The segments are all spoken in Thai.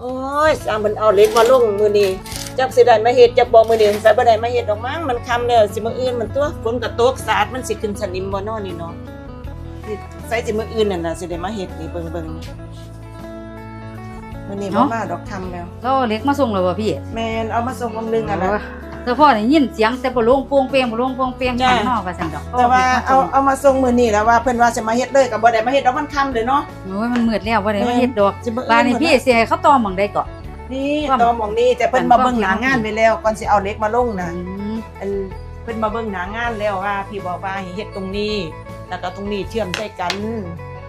โอ้ยสร้างมันเอาเหล็กมาลงมื้อนี้จักสิได้มาเฮ็ดจักบ่มื้อนี้ใส่บ่ได้มาเฮ็ดดอกมั้งมันค่ำแล้วสิมื้ออื่นมันตัวฝนก็ตกสาดมันสิขึ้นสนิมบ่เนาะนี่เนาะนี่ใส่สิมื้ออื่นนั่นน่ะสิได้มาเฮ็ดนี่เบิ่งเบิ่งมื้อนี้บ่มาดอกค่ำแล้วแล้วเอาเหล็กมาส่งแล้วบ่พี่แม่นเอามาส่งอำนึงอะนะ แต่พ่อได้ยินเสียงแต่บ่ลงโปงเปียงบ่ลงโปงเปียงจ้ะ ข้างนอกว่าซั่นดอกแต่ว่าเอาเอามาส่งมื้อนี้แล้วว่าเพิ่นว่าสิมาเฮ็ดเลยก็บ่ได้มาเฮ็ดดอกมันค่ำเลยเนาะ โอ้ยมันมืดแล้วบ่ได้มาเฮ็ดดอกสิมื้ออื่บ้านนี้หมดพี่แล้วสิให้เขาต่อหม่องใดก่อนนี่ความตอหมองนี่แต่เพิ่นมาเบิ่งหน้างานไปแล้วก่อนสิเอาเหล็กมาลงน่ะ อืม อันเพิ่นมาเบิ่งหน้างานแล้วว่า พี่บอกว่าให้เฮ็ดตรงนี้ แล้วก็ตรงนี้เชื่อมใส่กัน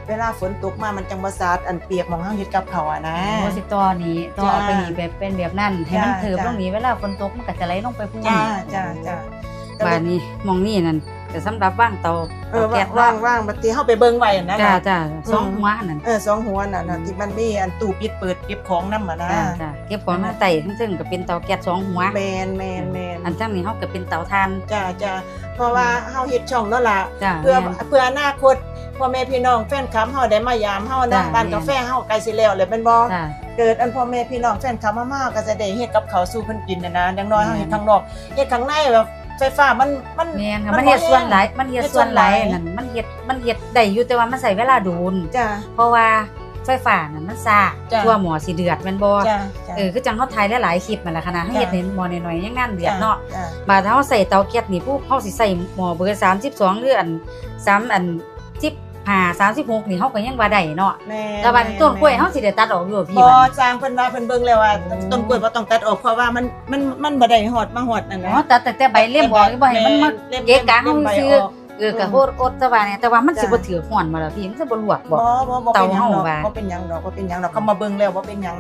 เวลาฝนตกมามันจังบ่สาดอันเปียกหมองเฮาเฮ็ดกับเขาวอะนะโอ้สิต่อนี้ต่อจ้าเอาไปนี่แบบเป็นแบบนั้นให้มันจ้าเถิบจ้าลงนี้เวลาฝนตกมันก็จะไหลลงไปพุ่นจ้าจ้าจ้าบ้านนี้หมองนี้นั่นแต่สำหรับว่างเตาเออเตาแก๊สว่างว่างบัดนี้เฮาไปเบิ่งไว้อันนั้นจ้าน่ะจ้าสองอืมหัวอันนั่นเออสองหัวน่ะน่ะที่มันมีอันตู้ปิดเปิดเก็บของนำอะนะจ้าจ้าเก็บของมาไต่ทั้งซึ่งก็เป็นเตาแก๊สสองหัวแมนแมนแมนอันทั้งนี้เฮาก็เป็นเตาถ่านจ้าจ้าเพราะว่าเฮาเฮ็ดช่องนั่นล่ะจ้าเพื่อแม่นเพื่ออนาคต พ่อแม่พี่น้องแฟนคลับเฮาได้มายามเฮานะจ้ะร้านแม่นกาแฟเฮาใกล้สิแล้วเลยแม่นบ่จ้าเกิดอันพ่อแม่พี่น้องแฟนคลับมาๆก็จะได้เฮ็ดกับเขาวสู่เพิ่นกินนะนะอย่างน้อยเฮาเฮ็ดข้างนอกเฮ็ดข้างในแบบไฟฟ้ามันมันแม่นค่ะมัมันนเฮ็ดบ่แห้งส่วนหลายมันเฮ็ดเฮ็ดส่ส่ววนนหหลาลายยนั่นมันเฮ็ดมันเฮ็ดได้อยู่แต่ว่ามันใช้เวลาโดนจ้าเพราะว่าไฟฟ้านั่นมันซ่าจ้ะตัวหมอสิเดือดแม่นบ่จ้าจ้าเออคือจังเฮาถ่ายหลายๆคลิปนั่นแหละขนาดเฮาเฮ็ดจ้ะในหม้อน้อยๆยังงานเดือดเนาะจ้าบาดเฮาใส่เตาแก๊สนี่ผู้เฮาสิใส่หม้อเบอร์32หรืออัน3อัน 15 36นี่เฮาก็ยังว่าได้เนาะแม่แต่ว่าต้นกล้วยเฮาสิได้ตัดออกอยู่พี่บ่บัดสร้างเพิ่นว่าเพิ่นเบิ่งแล้วว่าอืม ต้นกล้วยบ่ต้องตัดออกเพราะว่ามันมันมันบ่ได้ฮอดมาฮอดนั่นอ๋นะอแต่แต่แต่ใบเล่มออกบ่ให้มันมาล่เกะกะเฮาล่มใบซื้อออกเออก็โหดอดแต่ว่าเนี่ยแต่ว่ามันสิจ้ะบ่ถือฮ้อนมาแล้วพี่มันสิบ่ลวกบ่ บ่บ่บ่เตาเป็นหยังดอกเฮาว่า บ่เป็นหยังดอกบ่เป็นหยังดอกเขามาเบิ่งแล้วบ่เป็นหยัง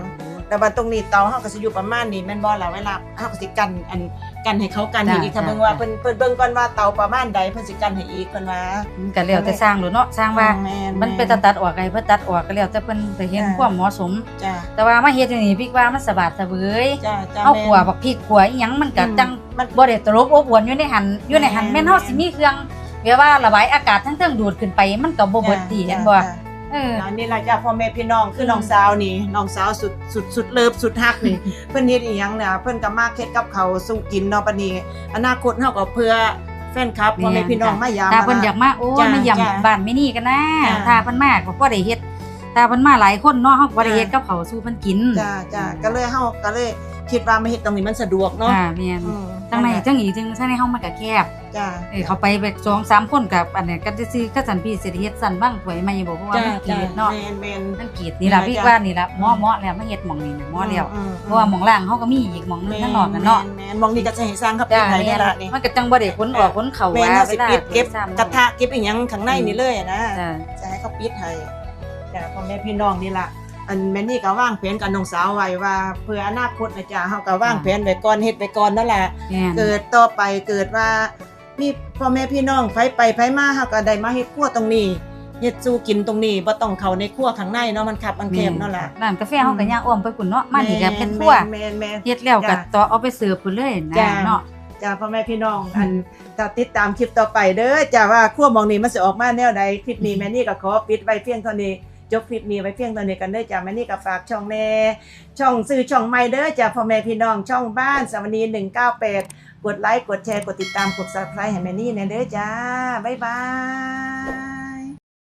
แต่ว่าตรงนี้เตาเฮาก็สิอยู่ประมาณนี้แม่นบ่ล่ะเวลาเฮาก็สิกันอันกันให้เขากันให้อีกถ้าเบิ่งว่าเพิ่นเพิ่นเบิ่งก่อนว่าเตาประมาณใดเพิ่นสิกันให้อีกเพิ่นว่ามันก็แล้วแต่สร้างโลดเนาะสร้างว่าแม่นมันเป็นตัดตัดออกไงเพื่อตัดออกก็แล้วแต่เพิ่นไปเห็นจ้ะความเหมาะสมจ้าแต่ว่ามาเฮ็ดอย่างนี้พี่ว่ามันสบายสะเบยจ้าจ้าเอาแม่นขัวบักพริกขัวอีหยังมันก็อืมจังมันบ่ได้ตลบอบอวนอยู่ในหันอยู่ในหันแม่นแม่นเฮาสิมีเครื่องแบบว่าระบายอากาศทั้งเทิงดูดขึ้นไปมันก็บ่เบิดดีเห็นบ่จ้า เอออันนี้ล่ะจ้าพ่อแม่พี่น้องคือน้องสาวนี่น้องสาวสุดสุดสุดเลิฟสุดฮักนี่ เพิ่นเฮ็ดอีหยังเนี่ยเพิ่นก็มาเฮ็ดกับเขาวสู้กินเนาะบัดนี้อนาคตเฮาก็เพื่อแฟนคลับพ่อแม่พี่น้องมายามถ้าเพิ่นะอยากมาโอ้จ้ะยมาย่ํจ้ะบ้านไม่นี่กันนะจ้ะถ้าเพิ่นมาก็บ่ได้เฮ็ดถ้าเพิ่นมาหลายคนเนาะเฮาก็บ่ได้จ้ะเฮ็ดกับเขาวสู่เพิ่นกินจ้าจ้าก็เลยเฮาก็เลย คิดว่ามาเฮ็ดตรงนี้มันสะดวกเนาะค่ะแม่นอืมจังไหนจังอีจังซั่นให้เฮามันก็แคบจ้า เออเขาไปแบบสองสามคนกับอันเนี้ยก็จะซื้อข้าสันพี่เศรษฐเฮ็ดสันบ้างถวยมาอย่าบอกเพราะว่าจ้ามันกรีจ้าดเนาะแม่นแม่นมันกรีดนี่ล่ะจ้ะพี่จ้ะว่านี่ล่ะเหมาะเหมาะแล้วมาเฮ็ดหม่องนี่น่ะเหมาะแล้วอืมเพราะว่าหม่องล่างเขาก็มีอีกหม่องนึงข้างนอกนั่นเนาะแม่นๆมองนี่ก็จะให้สร้างครับจ้าไหนแม่ได้นละนี่มันก็จังบ่ได้ขนออกขนเข้าแม่นว่าเฮาเวสิลาปิดเก็บซ้ำกระทะเก็บอีหยังข้างในนี่เลยอะนะ จ้าจะให้เขาปิดให้จ้าพ่อแม่พี่น้องนี่ล่ะ อันแม่นี่ก็วางแผนกับน้องสาวไว้ว่าเพื่ออนาคตนะจ้าเฮาก็วางแผนไว้ก่อนเฮ็ดไว้ก่อนนั่นแหละ แม่นเกิดต่อไปเกิดว่ามีพ่อแม่พี่น้องไฟไปไฟมาเฮาก็ได้มาเฮ็ดครัวตรงนี้เฮ็ดสู่กินตรงนี้บ่ต้องเข้าในครัวข้างในเนาะมันขับมันแคบเนาะล่ะร้านกาแฟเฮาก็ย่างอ้อมไปพุ่นเนาะมานี่ก็เฮ็ดครัวแม่นๆแม่น เฮ็ดแล้วก็จ้ะต่อเอาไปเสิร์ฟพุ่นเลยนะจ้ะ เนาะๆจ้าพ่อแม่พี่น้องอันถ้าติดตามคลิปต่อไปเด้อจ้าว่าครัวหมองนี้มันสิออกมาแนวใดคลิปนี้แม่นี่ก็ขอปิดไว้เพียงเท่านี้ จบคลิปนี้ไว้เพียงเท่านี้กันเด้อจ้าแม่นี่ก็ฝากช่องแม่ช่องซื้อช่องไม่เด้อจ้าพ่อแม่พี่น้องช่องบ้านสวนี198กดไลค์กดแชร์กดติดตามกดซับสไครต์ให้แม่นี่แน่เด้อจ้าบ๊ายบาย